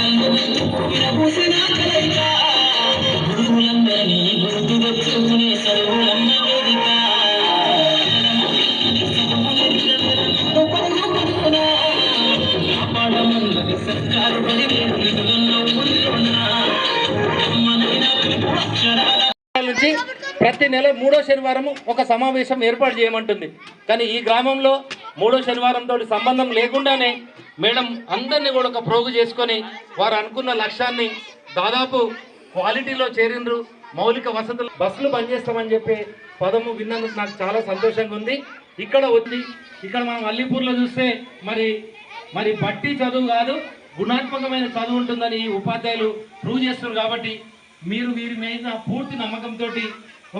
విరబూసిన కలయిక గురువులందరినీ గుర్తు తెచ్చుకునే వేదిక కాపాడమన్నది సర్కారు పదివేలు నిధులలో అక్షరాల నుంచి ప్రతి నెల మూడో శనివారం ఒక సమావేశం ఏర్పాటు చేయమంటుంది. కానీ ఈ గ్రామంలో మూడో శనివారం తోటి సంబంధం లేకుండానే మేడం అందరినీ కూడా ఒక ప్రోగు చేసుకొని వారు అనుకున్న లక్ష్యాన్ని దాదాపు క్వాలిటీలో చేరిండ్రు మౌలిక వసతులు. బస్సులు పనిచేస్తామని చెప్పి పదము విన్నందుకు నాకు చాలా సంతోషంగా ఉంది. ఇక్కడ వచ్చి ఇక్కడ మనం అల్లిపూర్లో చూస్తే మరి మరి బట్టి చదువు కాదు గుణాత్మకమైన చదువు ఉంటుందని ఈ ఉపాధ్యాయులు ప్రూవ్ చేస్తున్నారు కాబట్టి మీరు వీరి మీద పూర్తి నమ్మకంతో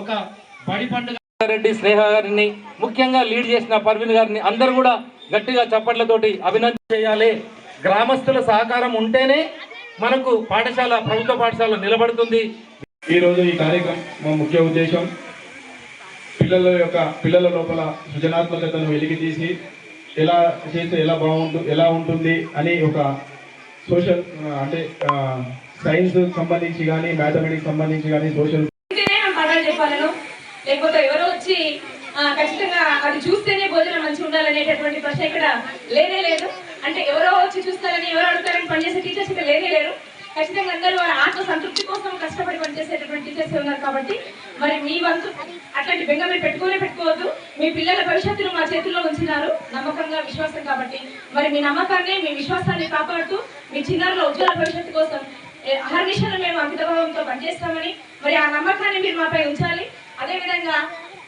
ఒక బడి పండుగ. రెడ్డి స్నేహ గారిని ముఖ్యంగా లీడ్ చేసిన పర్వీన్ గారిని అందరూ కూడా గట్టిగా చప్పట్లతోటి అభినందన చేయాలి. గ్రామస్తుల సహకారం ఉంటేనే మనకు పాఠశాల ప్రభుత్వ పాఠశాల నిలబడుతుంది. ఈరోజు ఈ కార్యక్రమం మా ముఖ్య ఉద్దేశం పిల్లల యొక్క పిల్లల లోపల సృజనాత్మకతను వెలికి తీసి ఎలా చేస్తే ఎలా బాగుంటు ఎలా ఉంటుంది అని ఒక సోషల్ అంటే సైన్స్ సంబంధించి కానీ మ్యాథమెటిక్స్ సంబంధించి కానీ సోషల్ లేకపోతే ఎవరో వచ్చి ఖచ్చితంగా అది చూస్తేనే భోజనం మంచిగా ఉండాలనేటటువంటి ప్రశ్న ఇక్కడ లేనే లేదు. అంటే ఎవరో వచ్చి చూస్తారని ఎవరో అడుగుతారని పనిచేసే టీచర్స్ ఇక్కడ లేనే లేరు. ఖచ్చితంగా అందరూ వారి ఆత్మ సంతృప్తి కోసం కష్టపడి పనిచేసేటటువంటి టీచర్స్ ఉన్నారు కాబట్టి మరి మీ వంతు అట్లాంటి బెంగ మీరు పెట్టుకోనే పెట్టుకోవద్దు. మీ పిల్లల భవిష్యత్తును మా చేతుల్లో ఉంచినారు. నమ్మకంగా విశ్వాసం కాబట్టి మరి మీ నమ్మకాన్ని మీ విశ్వాసాన్ని కాపాడుతూ మీ చిన్నారుల ఉజ్వల భవిష్యత్తు కోసం ఏ, అహర్నిశలు మేము అంకితభావంతో పనిచేస్తామని మరి ఆ నమ్మకాన్ని మీరు మాపై ఉంచాలి. అదేవిధంగా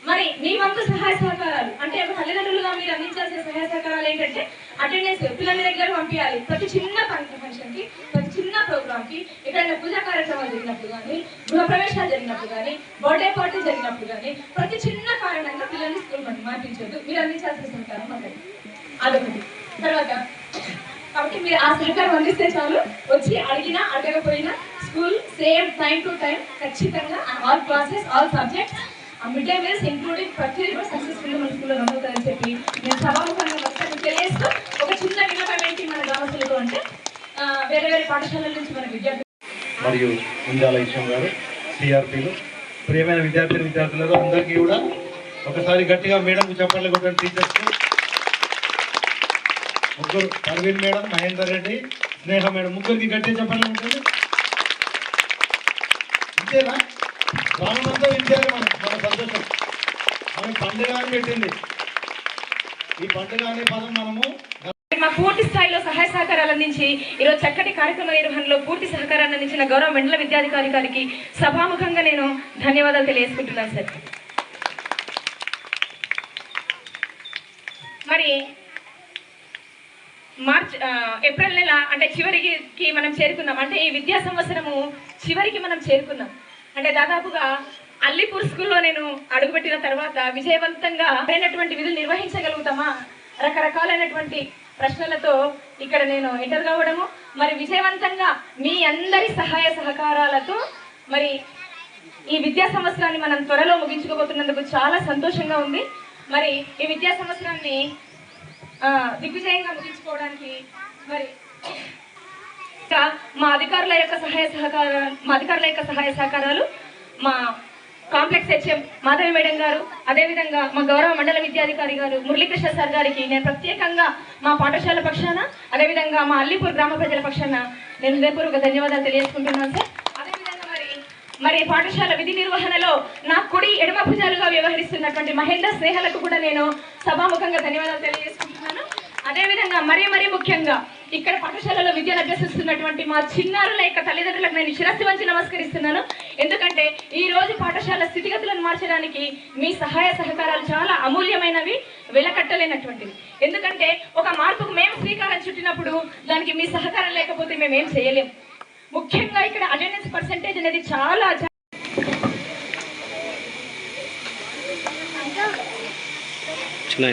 మరి మీ వంతు సహాయ సహకారాలు అంటే తల్లిదండ్రులుగా మీరు అందించాల్సిన సహాయ సహకారాలు ఏంటంటే అటెండెన్స్ పిల్లల దగ్గర పంపించాలి. ప్రతి చిన్న ఫంక్షన్కి ప్రతి చిన్న ప్రోగ్రామ్కి ఎక్కడైనా పూజా కార్యక్రమాలు జరిగినప్పుడు కానీ గృహప్రవేశాలు జరిగినప్పుడు కానీ బర్త్డే పార్టీ జరిగినప్పుడు కానీ ప్రతి చిన్న కారణంగా పిల్లల్ని స్కూల్ మనకి మార్పించొద్దు. మీరు అందించాల్సిన సహకారం మాకు అదొకటి. తర్వాత కాబట్టి మీరు ఆ సహకారం అందిస్తే చాలు. వచ్చి అడిగినా అడగకపోయినా school same time to time ఖచ్చితంగా all classes all subjects mid day meals including ప్రతి కూడా సక్సెస్ఫుల్ మన స్కూల్లో నమ్ముతారని చెప్పి నేను సభాముఖంగా మొత్తం తెలియజేస్తూ ఒక చిన్న విన్నపం ఏంటి మన గ్రామస్తులతో అంటే వేరే వేరే పాఠశాలల నుంచి మన విద్యార్థులు మరియు ఉండాల ఇష్టం గారు సిఆర్పీలు ప్రియమైన విద్యార్థి విద్యార్థులకు అందరికీ కూడా ఒకసారి గట్టిగా మేడంకు చెప్పండి కొట్టండి టీచర్స్ ముగ్గురు పర్వీన్ మేడం మహేందర్ రెడ్డి స్నేహ మేడం ముగ్గురికి గట్టిగా చెప్పండి ఉంటుంది ఇంతేనా గ్రామమంతా విద్యాలే మనం మన సంతోషం. మనం పండుగ అని పెట్టింది. ఈ పండుగ అనే పదం మనము మా పూర్తి స్థాయిలో సహాయ సహకారాలు అందించి ఈరోజు చక్కటి కార్యక్రమ నిర్వహణలో పూర్తి సహకారాన్ని అందించిన గౌరవ మండల విద్యాధికారి గారికి సభాముఖంగా నేను ధన్యవాదాలు తెలియజేసుకుంటున్నాను సార్. మరి మార్చ్ ఏప్రిల్ నెల అంటే చివరికి మనం చేరుకున్నాం. అంటే ఈ విద్యా సంవత్సరము చివరికి మనం చేరుకున్నాం. అంటే దాదాపుగా అల్లిపూర్ స్కూల్లో నేను అడుగుపెట్టిన తర్వాత విజయవంతంగా అయినటువంటి విధులు నిర్వహించగలుగుతామా? రకరకాలైనటువంటి ప్రశ్నలతో ఇక్కడ నేను ఎంటర్ కావడము. మరి విజయవంతంగా మీ అందరి సహాయ సహకారాలతో మరి ఈ విద్యా సంవత్సరాన్ని మనం త్వరలో ముగించుకోబోతున్నందుకు చాలా సంతోషంగా ఉంది. మరి ఈ విద్యా సంవత్సరాన్ని దిగ్విజయంగా ముగించుకోవడానికి మరి మా అధికారుల యొక్క సహాయ సహకార మా అధికారుల యొక్క సహాయ సహకారాలు మా కాంప్లెక్స్ హెచ్ఎం మాధవి మేడం గారు అదేవిధంగా మా గౌరవ మండల విద్యాధికారి గారు మురళీకృష్ణ సార్ గారికి నేను ప్రత్యేకంగా మా పాఠశాల పక్షాన అదేవిధంగా మా అల్లిపూర్ గ్రామ ప్రజల పక్షాన నేను హృదయపూర్వక ధన్యవాదాలు తెలియజేసుకుంటున్నాను సార్. అదేవిధంగా మరి మరి పాఠశాల విధి నిర్వహణలో నా కుడి ఎడమ భుజాలుగా వ్యవహరిస్తున్నటువంటి మహేంద్ర స్నేహలకు కూడా నేను సభాముఖంగా ధన్యవాదాలు తెలియజేసుకుంటున్నాను. అదేవిధంగా మరీ మరీ ముఖ్యంగా ఇక్కడ పాఠశాలలో విద్యను అభ్యసిస్తున్నటువంటి మా చిన్నారుల యొక్క తల్లిదండ్రులకు నేను శిరస్సు వంచి నమస్కరిస్తున్నాను. ఎందుకంటే ఈ రోజు పాఠశాల స్థితిగతులను మార్చడానికి మీ సహాయ సహకారాలు చాలా అమూల్యమైనవి వెలకట్టలేనటువంటివి. ఎందుకంటే ఒక మార్పుకు మేము శ్రీకారం చుట్టినప్పుడు దానికి మీ సహకారం లేకపోతే మేము ఏం చేయలేం. ముఖ్యంగా ఇక్కడ అటెండెన్స్ పర్సంటేజ్ అనేది చాలా చిన్న